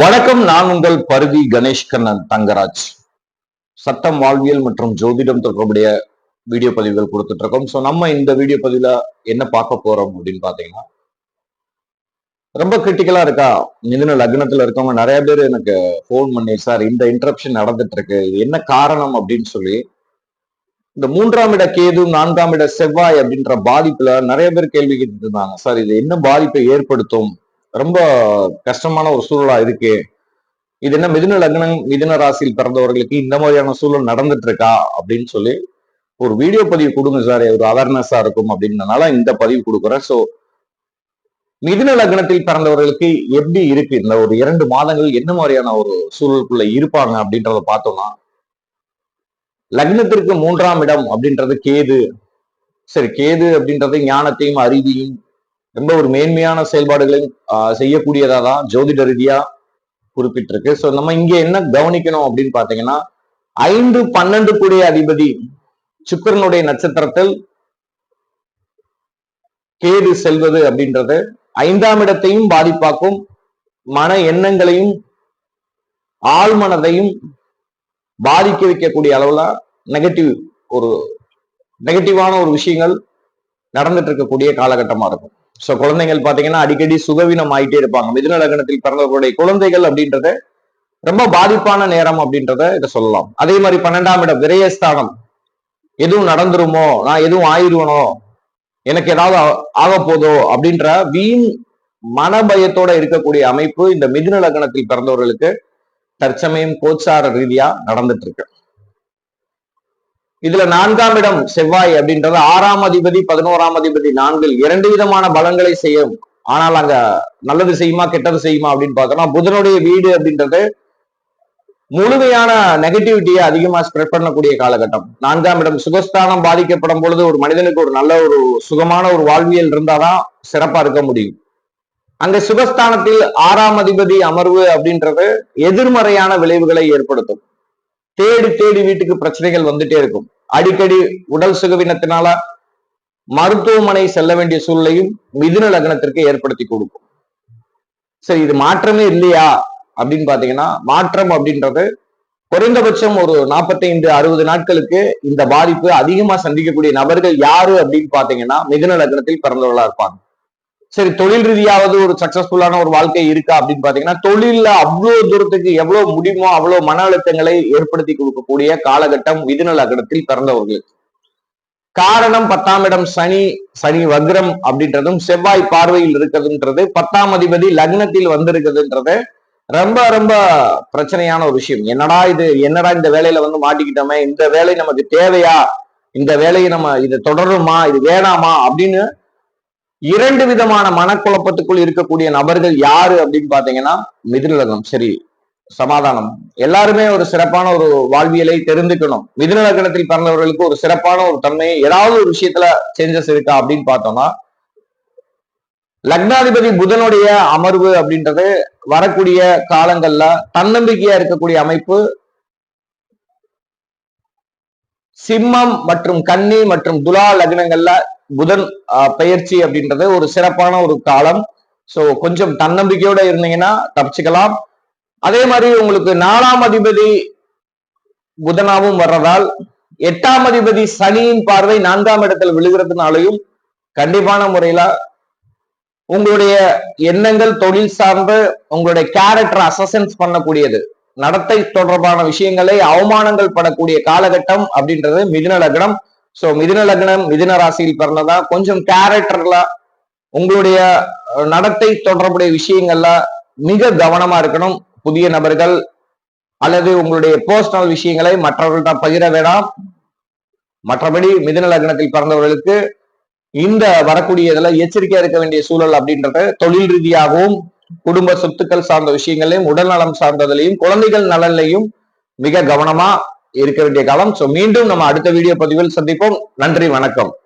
வணக்கம் நான் உங்கள் பருதி கணேஷ் கண்ணன் தங்கராஜ். சட்டம் வாழ்வியல் மற்றும் ஜோதிடம் தொடர்புடைய வீடியோ பதிவுகள் கொடுத்துட்டு இருக்கோம். ஸோ நம்ம இந்த வீடியோ பதிவுல என்ன பார்க்க போறோம் அப்படின்னு பாத்தீங்கன்னா ரொம்ப கிரிட்டிக்கலா இருக்கா? மிதுன லக்னத்துல இருக்கவங்க நிறைய பேர் எனக்கு ஃபோன் பண்ணி சார் இந்த இன்டரப்ஷன் நடந்துட்டு இருக்கு. இது என்ன காரணம்? அப்படின்னு சொல்லி இந்த மூன்றாம் இட கேது நான்காம் இட செவ்வாய் அப்படின்ற பாதிப்புல நிறைய பேர் கேள்வி கேட்டுட்டு இருந்தாங்க. சார் இது என்ன பாதிப்பை ஏற்படுத்தும்? ரொம்ப கஷ்டமான ஒரு சூழலா இருக்கு. இது என்ன மிதுன லக்னம் மிதுன ராசியில் பிறந்தவர்களுக்கு இந்த மாதிரியான சூழல் நடந்துட்டு இருக்கா அப்படின்னு சொல்லி ஒரு வீடியோ பதிவு கொடுங்க சார் ஒரு அவேர்னஸா இருக்கும் அப்படின்றனால இந்த பதிவு கொடுக்குறேன். ஸோ மிதுன லக்னத்தில் பிறந்தவர்களுக்கு எப்படி இருக்கு? இந்த ஒரு இரண்டு மாதங்கள் என்ன மாதிரியான ஒரு சூழலுக்குள்ள இருப்பாங்க அப்படின்றத பார்த்தோம்னா லக்னத்திற்கு மூன்றாம் இடம் அப்படின்றது கேது. சரி கேது அப்படின்றது ஞானத்தையும் அறிவியும் ரொம்ப ஒரு மேன்மையான செயல்பாடுகளையும் ஆஹ் செய்யக்கூடியதா தான் ஜோதிட ரீதியா குறிப்பிட்டிருக்கு. ஸோ நம்ம இங்க என்ன கவனிக்கணும் அப்படின்னு பாத்தீங்கன்னா ஐந்து பன்னெண்டு கூடிய அதிபதி சுக்கரனுடைய நட்சத்திரத்தில் கேது செல்வது அப்படின்றது ஐந்தாம் இடத்தையும் பாதிப்பாக்கும் மன எண்ணங்களையும் ஆழ்மனதையும் பாதிக்க வைக்கக்கூடிய அளவுல நெகட்டிவ் ஒரு நெகட்டிவான ஒரு விஷயங்கள் நடந்துட்டு இருக்கக்கூடிய காலகட்டமா இருக்கும். சோ குழந்தைகள் பாத்தீங்கன்னா அடிக்கடி சுகவீனம் ஆயிட்டே இருப்பாங்க. மிதுன லக்னத்தில் பிறந்தவர்களுடைய குழந்தைகள் அப்படின்றத ரொம்ப பாதிப்பான நேரம் அப்படின்றத இதை சொல்லலாம். அதே மாதிரி பன்னெண்டாம் இடம் விரயஸ்தானம். எதுவும் நடந்துருமோ நான் எதுவும் ஆயிடுவனோ எனக்கு ஏதாவது ஆக போதோ அப்படின்ற வீண் மனபயத்தோட இருக்கக்கூடிய அமைப்பு இந்த மிதுன லக்னத்தில் பிறந்தவர்களுக்கு தற்சமயம் கோச்சார ரீதியா நடந்துட்டு இருக்கு. இதுல நான்காம் இடம் செவ்வாய் அப்படின்றது ஆறாம் அதிபதி பதினோராம் அதிபதி நான்கில் இரண்டு விதமான பலங்களை செய்யும். ஆனால் அங்க நல்லது செய்யுமா கெட்டது செய்யுமா அப்படின்னு பார்த்தோம்னா புதனுடைய வீடு அப்படின்றது முழுமையான நெகட்டிவிட்டியை அதிகமா ஸ்ப்ரெட் பண்ணக்கூடிய காலகட்டம். நான்காம் இடம் சுகஸ்தானம் பாதிக்கப்படும் பொழுது ஒரு மனிதனுக்கு ஒரு நல்ல ஒரு சுகமான ஒரு வாழ்வியல் இருந்தாதான் சிறப்பா இருக்க முடியும். அங்க சுகஸ்தானத்தில் ஆறாம் அதிபதி அமர்வு அப்படின்றது எதிர்மறையான விளைவுகளை ஏற்படுத்தும். தேடி தேடி வீட்டுக்கு பிரச்சனைகள் வந்துட்டே இருக்கும். அடிக்கடி உடல் சுகவினத்தினால மருத்துவமனை செல்ல வேண்டிய சூழ்நிலையும் மிதுன லக்னத்திற்கு ஏற்படுத்தி கொடுக்கும். சரி இது மாற்றமே இல்லையா? அப்படின்னு பாத்தீங்கன்னா மாற்றம் அப்படின்றது குறைந்தபட்சம் ஒரு நாற்பத்தைந்து அறுபது நாட்களுக்கு இந்த பாதிப்பு அதிகமா சந்திக்கக்கூடிய நபர்கள் யாரு அப்படின்னு பாத்தீங்கன்னா மிதுன லக்னத்தில் பிறந்தவர்களா இருப்பாங்க. சரி தொழில் ரீதியாவது ஒரு சக்சஸ்ஃபுல்லான ஒரு வாழ்க்கை இருக்கா அப்படின்னு பாத்தீங்கன்னா தொழில்ல அவ்வளவு தூரத்துக்கு எவ்வளவு முடியுமோ அவ்வளவு மன அழுத்தங்களை ஏற்படுத்தி கொடுக்கக்கூடிய காலகட்டம் மிதுன லக்னத்தில் பிறந்தவர்களுக்கு காரணம் பத்தாம் இடம் சனி சனி வக்ரம் அப்படின்றதும் செவ்வாய் பார்வையில் இருக்கிறதுன்றது பத்தாம் அதிபதி லக்னத்தில் வந்திருக்குதுன்றது ரொம்ப ரொம்ப பிரச்சனையான ஒரு விஷயம். என்னடா இது என்னடா இந்த வேலையில வந்து மாட்டிக்கிட்டோமே இந்த வேலை நமக்கு தேவையா இந்த வேலையை நம்ம இது தொடருமா இது வேணாமா அப்படின்னு இரண்டு விதமான மனக்குழப்பத்துக்குள் இருக்கக்கூடிய நபர்கள் யாரு அப்படின்னு பாத்தீங்கன்னா மிதுன சரி சமாதானம். எல்லாருமே ஒரு சிறப்பான ஒரு வாழ்வியலை தெரிந்துக்கணும். மிதுன லக்னத்தில் பிறந்தவர்களுக்கு ஒரு சிறப்பான ஒரு தன்மை ஏதாவது ஒரு விஷயத்துல சேஞ்சஸ் இருக்கா அப்படின்னு பார்த்தோம்னா லக்னாதிபதி புதனுடைய அமர்வு அப்படின்றது வரக்கூடிய காலங்கள்ல தன்னம்பிக்கையா இருக்கக்கூடிய அமைப்பு சிம்மம் மற்றும் கன்னி மற்றும் துலா லக்னங்கள்ல புதன் பயிற்சி அப்படின்றது ஒரு சிறப்பான ஒரு காலம். சோ கொஞ்சம் தன்னம்பிக்கையோட இருந்தீங்கன்னா தப்பிச்சுக்கலாம். அதே மாதிரி உங்களுக்கு நாலாம் அதிபதி புதனாவும் வர்றதால் எட்டாம் அதிபதி சனியின் பார்வை நான்காம் இடத்தில் விழுகிறதுனாலையும் கண்டிப்பான முறையில உங்களுடைய எண்ணங்கள் தொழில் சார்ந்து உங்களுடைய கேரக்டர் அசசன்ஸ் பண்ணக்கூடியது. நடத்தை தொடர்பான விஷயங்களை அவமானங்கள் படக்கூடிய காலகட்டம் அப்படின்றது மிதுன லக்னம். சோ மிதுன லக்னம் மிதுன ராசியில் பிறந்ததா? கொஞ்சம் கேரக்டர்ல உங்களுடைய நடத்தை தொடர்புடைய விஷயங்கள்ல மிக கவனமா இருக்கணும். புதிய நபர்கள் அல்லது உங்களுடைய பர்சனல் விஷயங்களை மற்றவர்கள்ட்ட பகிர வேண்டாம் மற்றபடி மிதுன லக்னத்தில் பிறந்தவர்களுக்கு இந்த வரக்கூடிய இதுல எச்சரிக்கையா இருக்க வேண்டிய சூழல் அப்படின்றது தொழில் ரீதியாகவும் குடும்ப சொத்துக்கள் சார்ந்த விஷயங்களையும் உடல் நலம் சார்ந்ததுலையும் குழந்தைகள் நலன்லையும் மிக கவனமா இருக்க வேண்டிய காலம். சோ மீண்டும் நம்ம அடுத்த வீடியோ பதிவில் சந்திப்போம். நன்றி வணக்கம்.